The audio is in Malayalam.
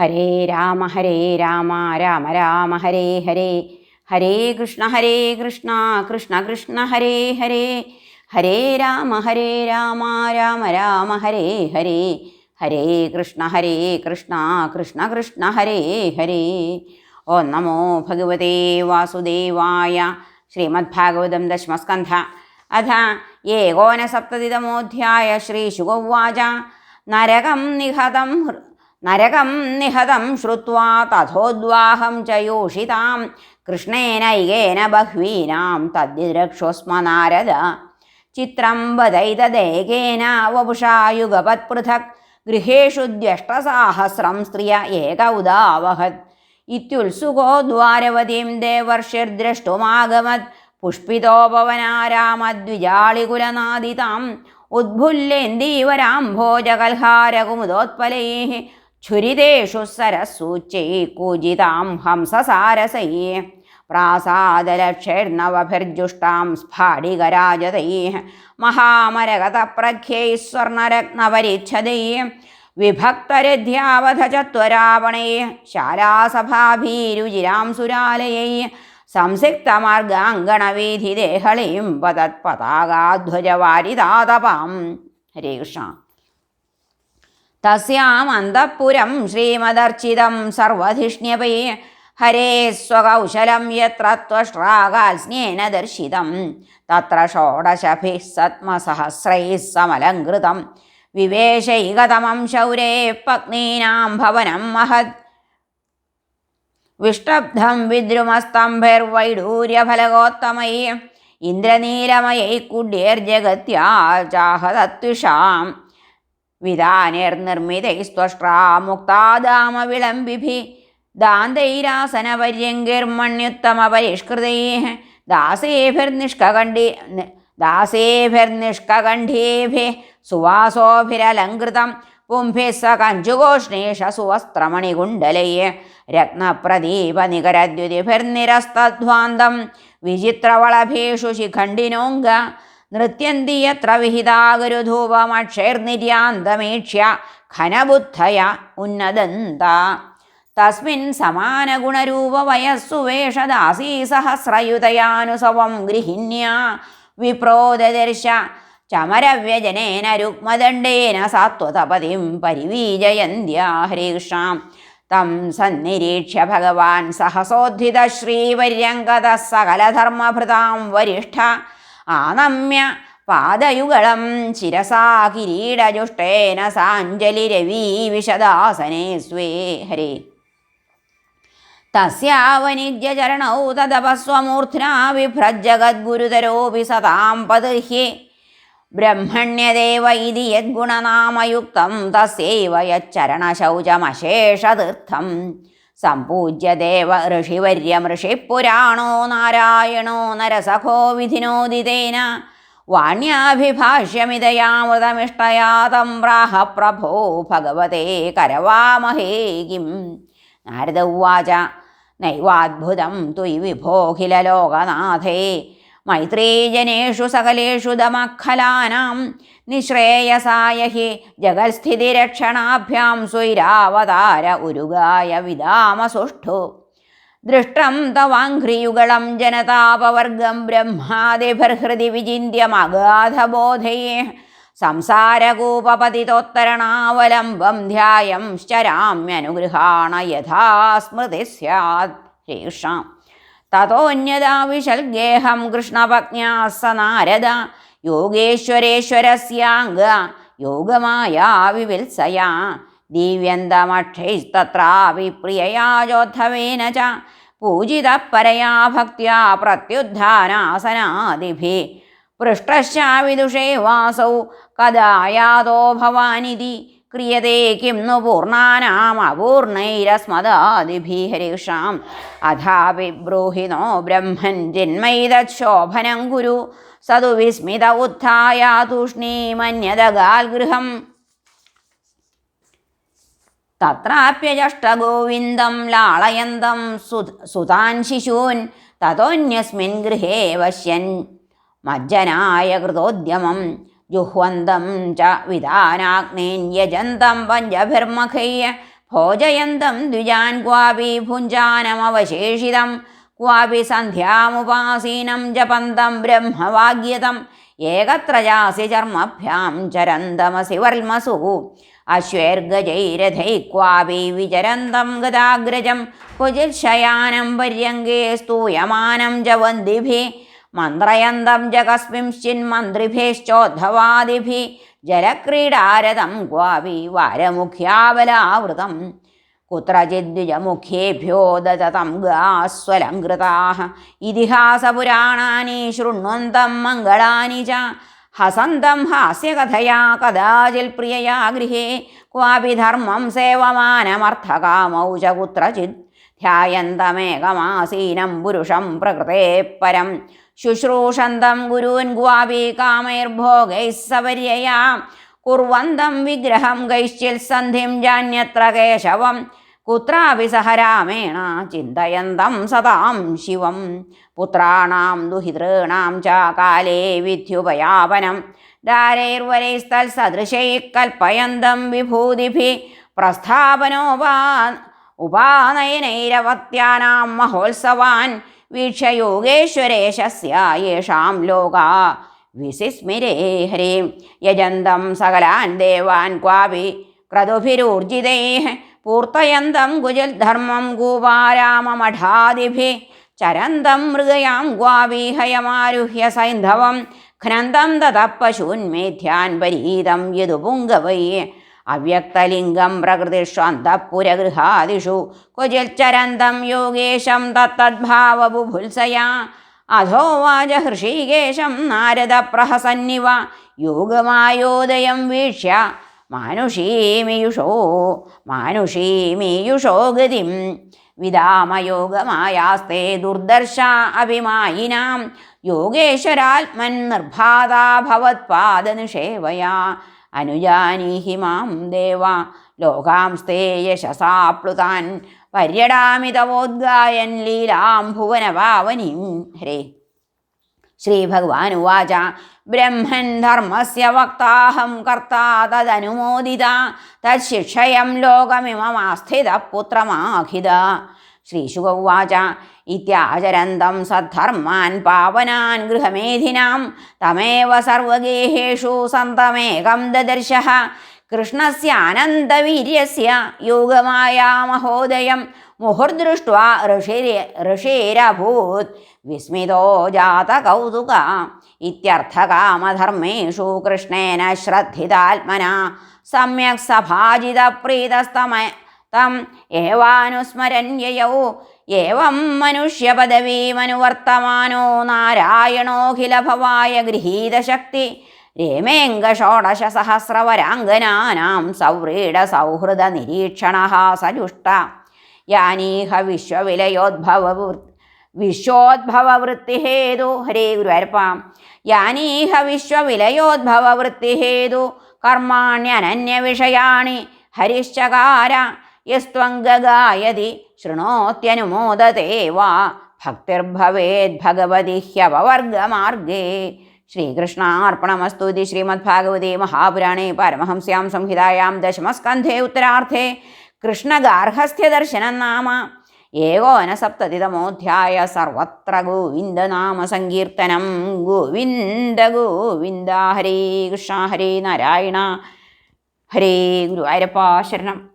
ഹരേ രാമ ഹരേ രാമ രാമ രാമ ഹരേ ഹരേ ഹരേ കൃഷ്ണ ഹരേ കൃഷ്ണ കൃഷ്ണ കൃഷ്ണ ഹരേ ഹരേ ഹരേ രാമ ഹരേ രാമ രാമ രാമ ഹരേ ഹരേ ഹരേ കൃഷ്ണ ഹരേ കൃഷ്ണ കൃഷ്ണ കൃഷ്ണ ഹരേ ഹരേ ഓം നമോ ഭഗവതേ വാസുദേവായ ശ്രീമദ്ഭാഗവതം ദശമസ്കന്ധ അഥ ഏകോനസപ്തതിതമോധ്യായ ശ്രീശുഗോവാച നരകം നിഹതം ഹൃ- നരകം നിഹതം ശ്രുവാ തഥോദ്വാഹം ച യോഷിതാം. കൃഷ്ണേനൈകേന ബഹ്വീനാം തദ്ദിരക്ഷോസ്മ നാരദ. ചിത്രം വദൈതദേകേന വപുഷാ യുഗപത്പൃഥക് ഗൃഹേഷു ദ്യഷ്ടസാഹസ്രം സ്ത്രിയ ഏക ഉദാവഹത്. ഇത്യുത്സുകോ ദ്വാരവതീം ദേവർഷിർദ്രഷ്ടുമാഗമത്. പുഷ്പിതോപവനാരാമദ്വിജാളികുലനാദിതാം ഉദ്ഭുല്ലേന്ദീവരാംഭോജകൽഹാരകുമുദോത്പലൈः. ഛുരിതേഷു സരസൂച്ചൈ കൂജിതാം ഹംസസാരസൈ. പ്രാസാദലക്ഷൈർനവഭിർജുഷ്ടാം സ്ഫാടികരാജതൈ. മഹാമരകതപ്രഖ്യൈः സ്വർണരത്നപരിച്ഛതൈ വിഭക്തരധ്യാവധ ചത്വരാവണൈः ശാലാസഭാഭീരുചിരാം സുരാലയൈः. സംസിക്തമാർഗാങ്കണവീഥിദേഹളീം പതത്പതാകാധ്വജവാരിതാതപാം ഹരേ കൃഷ്ണ. തസ്യാമന്തഃപുരം ശ്രീമദർച്ചിതം സർവധിഷ്ണ്യപൈ. ഹരേ സ്വകൗശലം യത്ര ത്വശ്രാകാൽസ്നേന ദർശിതം. തത്ര ഷോഡശഭിः സത്മസഹസ്രൈः സമലങ്കൃതം വിവേശൈകതമം ശൗരേ പത്നീനാം ഭവനം മഹത് വിഷ്ടബ്ധം വിദ്രുമസ്തംഭിർവൈഡൂര്യഫലകോത്തമൈ. ഇന്ദ്രനീലമയൈ കുഡ്യേർജഗത്യാചാഹതത്വിഷാം വിധാനൈർനിർമ്മിതൈസ്ത്വഷ്ട്രാ വിധാനേർനിർമ്മിതൈസ്ത്വഷ്ട്രാമുക്താദാമവിളംബിഭി ദാന്തൈരാസനപര്യങ്കിർമണ്യുത്തമപരിഷ്കൃതൈ ദാസേഭിർനിഷ്കണ്ഠി ദാസേഭിർനിഷ്കണ്ഠീഭി സുവാസോഭിരലങ്കൃതം പുംഭിസ് സ കഞ്ചുഗോഷ്ണേഷ സുവസ്ത്രമണികുണ്ടലയെ രത്നപ്രദീപനികരദ്യുതിഭിർനിരസ്തധ്വാന്തം. വിചിത്രവളഭേഷു ശിഖണ്ഡിനോങ്ക നൃത്യന്തി യത്ര വിഹിതാഗുരുധൂപമക്ഷൈർനിര്യാന്തമീക്ഷ്യ ഘനബുദ്ധയ ഉന്നദന്ത. തസ്മിൻ സമാനഗുണരൂപവയസ്സുവേഷദാസീസഹസ്രയുതയാനുസവം ഗൃഹിണ്യ വിപ്രോദദർശ ചമരവ്യജനേന രുക്മദണ്ഡേന സാത്വതപതിം പരിവീജയന്ത്യാ ഹരികൃഷ്ണാം. തം സന്നിരീക്ഷ്യ ഭഗവാൻ സഹസോദ്ധിത ശ്രീപര്യങ്കത സകലധർമ്മഭൃതാം വരിഷ്ഠ ആനമ്യ പാദയുഗളം ശിരസാ കിരീടജുഷ്ടേന സാഞ്ജലിരവീ വിശദാസനേ സ്വേ ഹരേ. തസ്യാവനിജ്യചരണൗ തദപസ്വമൂർധ്നാ വിഭ്രജഗദ്ഗുരുതരോപി സതാം പതിർഹ്യേ ബ്രഹ്മണ്യദേവ ഇതി യദ്ഗുണനാമയുക്തം തസ്യൈവ യച്ചരണശൗചമശേഷതീർത്ഥം. സംപൂജ്യ ദേവ ഋഷിവര്യം ഋഷിപുരാണോ നാരായണോ നരസഖോ വിധിനോദിതേന വാണ്യാഭിഭാഷ്യമിതയാമൃതമിഷ്ടയാതം പ്രാഹ പ്രഭോ ഭഗവതേ കരവാമഹേ കിം. നാരദ ഉവാച നൈവാദ്ഭുതം തുയ് വിഭോഖിലലോകനാഥേ മൈത്രീജനേഷു സകലേഷു ദമഖലാനാം നിശ്രേയസായ ഹി ജഗത്സ്ഥിതിരക്ഷണാഭ്യാം സ്വൈരാവതാര ഉരുഗായ വിദാമസുഷ്ഠു. ദൃഷ്ടം തവാഘ്രിയുഗളം ജനതാപവർഗം ബ്രഹ്മാതിഭർഹൃതി വിചിന്യമഗാധബോധയേ സംസാരകൂപപതിതോത്തരണാവലംബം ധ്യായം ശരാമ്യനുഗൃഹാണ യഥാ സ്മൃതി സ്യാത് തതോന്യതാ വിശൽഗേഹം കൃഷ്ണപജ്ഞാ സ നാരദ യോഗേശ്വരേശ്വരസ്യാംഗ. യോഗമായാ വിവിത്സയാ ദിവ്യന്തമക്ഷൈസ്തത്രാപി പ്രിയയാ ജോദ്ധവേന ച പൂജിത പരയാ ഭക്ത്യാ പ്രത്യുദ്ധാനാസനാദിഭി. പൃഷ്ടശ്ചാവിദുഷേ വാസൗ. കഥായാതോ ഭവാനിതി ക്രിയത്തെ കിം नु പൂർണാനാമപൂർണൈരസ്മദാദിഭിः ഹരിഷാം അഥാപി ബ്രൂഹി नो ബ്രഹ്മൻ ജന്മൈതശോഭനം ഗുരു സതു വിസ്മിത ഉത്ഥായ തൂഷ്ണീമന്യതഗാൽഗൃഹം തത്രാപ്യജഷ്ടഗോവിന്ദം ലാളയന്തം സുത സുതാൻ ശിശൂൻ തതോന്യസ്മിൻ ഗൃഹേ പശ്യൻ മജ്ജനായ കൃതോദ്യമം ജുഹ്വന്തം ച വിധാനാഗ്നേൻ യജന്തം പഞ്ചഭിർമഖയ്യ ഭോജയന്തം ദ്വിജാൻ ക്വാപി ഭുഞ്ചാനമവശേഷിതം ക്വാപി സന്ധ്യാമുപാസീനം ജപന്തം ബ്രഹ്മവാഗ്യതം ഏകത്ര ജാസി ചർമ്മഭ്യാം ചരന്തമസി വർമസു അശ്വേർഗജൈരഥൈ ക്വാപി വിചരന്തം ഗതാഗ്രജം കുജിൽ ശയാനം പര്യങ്കേ സ്തൂയമാനം ച വന്ദിഭി മന്ത്രയന്തം ച കസ്മിംശ്ചിന്മന്ത്രിഭിശ്ചോദ്ധവാദിഭി ജലക്രീഡാരതം ക്വാപി വാരമുഖ്യാവലാവൃതം കുത്രചിദ്വിജമുഖ്യേഭ്യോ ദതതം ഗാസ്വലംകൃതാः ഇതിഹാസപുരാണാനി ശൃണ്വന്തം മംഗളാനി ച ഹസന്തം ഹാസ്യകഥയാ കഥാചിൽ പ്രിയയാ ഗൃഹേ ക്വാപി ധർമ്മം സേവമാനമർത്ഥകാമൗ ച ധ്യായന്തമേകമാസീനം പുരുഷം പ്രകൃതേ പരം ശുശ്രൂഷന്തം ഗുരുൻ ക്വാപി കാമൈർഭോഗൈः സപര്യയാ. കുർവന്തം വിഗ്രഹം കൈശ്ചിൽസന്ധിം ജാന്യത്ര കേശവം. കുത്രാപി സഹരാമേണ ചിന്തയന്തം സദാം ശിവം. പുത്രാണാം ദുഹിതൃണാം ച കാലേ വിദ്യുപയാപനം. ദാരൈർവരൈസ്തൽസദൃശൈः കൽപ്പയന്തം വിഭൂതിഭി പ്രസ്ഥാപനോപാ ഉപാനയനൈരവത്യാനാം മഹോത്സവാൻ. വീക്ഷ്യ യോഗേശ്വരേശസ്യ യേഷാം ലോകാ. വിസിസ്മിരേ ഹരിം. യജന്തം സകലാൻ ദേവാൻ ക്വാപി. ക്രതുഭിരൂർജിതൈः പൂർത്തയന്തം കുജിൽ ധർമ്മം കൂപാരാമമഠാദിഭിः ചരന്തം മൃഗയാം ഗ്വാവീഹയമാരുഹ്യ സൈന്ധവം. ഘ്നന്തം തതപ്പശൂന്മേധ്യാൻ പരീതം യദുപുങ്കവൈ. അവ്യക്തലിംഗം പ്രകൃതിഷ്വന്തഃപുരഗൃഹാദിഷു ക്വചിൽ ചരന്തം യോഗേശം തത്തദ്ഭാവബുഭുത്സയാ അധോവാച ഹൃഷീകേശം നാരദ പ്രഹസന്നിവ യോഗമായോദയം വീക്ഷ്യ. മാനുഷീമിയുഷോ മാനുഷീമിയുഷോ ഗതിം. വിദാമയോഗമായാസ്തേ ദുർദർശ അഭിമായിനാം. യോഗേശ്വരാത്മൻ നിർഭാതാ ഭവത്പാദനിഷേവയാ. അനുജാനീഹി മാം ദേവ. ലോകാംസ്തേ യശസാപ്ലുതാൻ പര്യടാമിതവോദ്ഗായൻ പര്യടാമി തവോദ്ഗായൻ ലീലാം ഭുവനപാവനീം ഹരേ. ശ്രീഭഗവാനുവാച. ബ്രഹ്മൻ ധർമ്മസ്യ വക്താഹം കർത്താ തദനുമോദിത തശിക്ഷയം ലോകമിമമാസ്ഥിത പുത്രമാഖിത ശ്രീശുക ഉവാച ഇത്യാചരന്തം സദ്ധർമാൻ പാവനാൻ ഗൃഹമേധിനാം തമേവ സർവഗേഹേഷു സന്തമേകം ദദർശ. കൃഷ്ണസ്യാനന്ദവീര്യസ്യ യോഗമായാ മഹോദയം മുഹുർദൃഷ്ട്വാ ഋഷിരെ ഋഷിരഭൂത്. വിസ്മിതോ ജാത കൗതുക ഇത്യർത്ഥകാമധർമ്മേഷു കൃഷ്ണേന ശ്രദ്ധിതാത്മന. സമ്യക് സഭാജിതപ്രീതസ്തമ തം ഏവാനുസ്മരണ്യയൗ ഏവം മനുഷ്യപദവീമനുവർത്തമാനോ നാരായണോഖിലഭവായ ഗൃഹീതശക്തി രേമേംഗഷോഡശ സഹസ്രവരാംഗനാനാം സൗവ്രീഡ സൗഹൃദ നിരീക്ഷണ സജുഷ്ട യാനീഹ വിശ്വവിലയോദ്ഭവ വിശ്വോദ്ഭവവൃത്തിഹേതു. ഹരേ ഗുരുവായൂരപ്പ. യാനീഹ വിശ്വവിലയോദ്ഭവവൃത്തിഹേതു. കർമാണ്യനന്യവിഷയാണി. ഹരിശ്ചകാര. യസ്ത്വംഗായതി ശൃണോത്യനുമോദത്തെ വാ. ഭക്തിർഭവേദ്ഭഗവതി ഹ്യവവർഗമാർഗേ. ശ്രീകൃഷ്ണാർപ്പണമസ്തു ഇതി ശ്രീമദ്ഭാഗവതേ മഹാപുരാണേ പരമഹംസ്യാം സംഹിതായാം ദശമസ്കന്ധേ ഉത്തരാർത്ഥേ. കൃഷ്ണഗാർഹസ്ഥ്യദർശനം നാമ. ഏകോനസപ്തതിതമോധ്യായ സർവത്ര ഗോവിന്ദനാമ സങ്കീർത്തനം ഗോവിന്ദ ഗോവിന്ദ ഹരേ കൃഷ്ണ ഹരേ നാരായണ. ഹരേ ഗുരുവായൂരപ്പ ശരണം.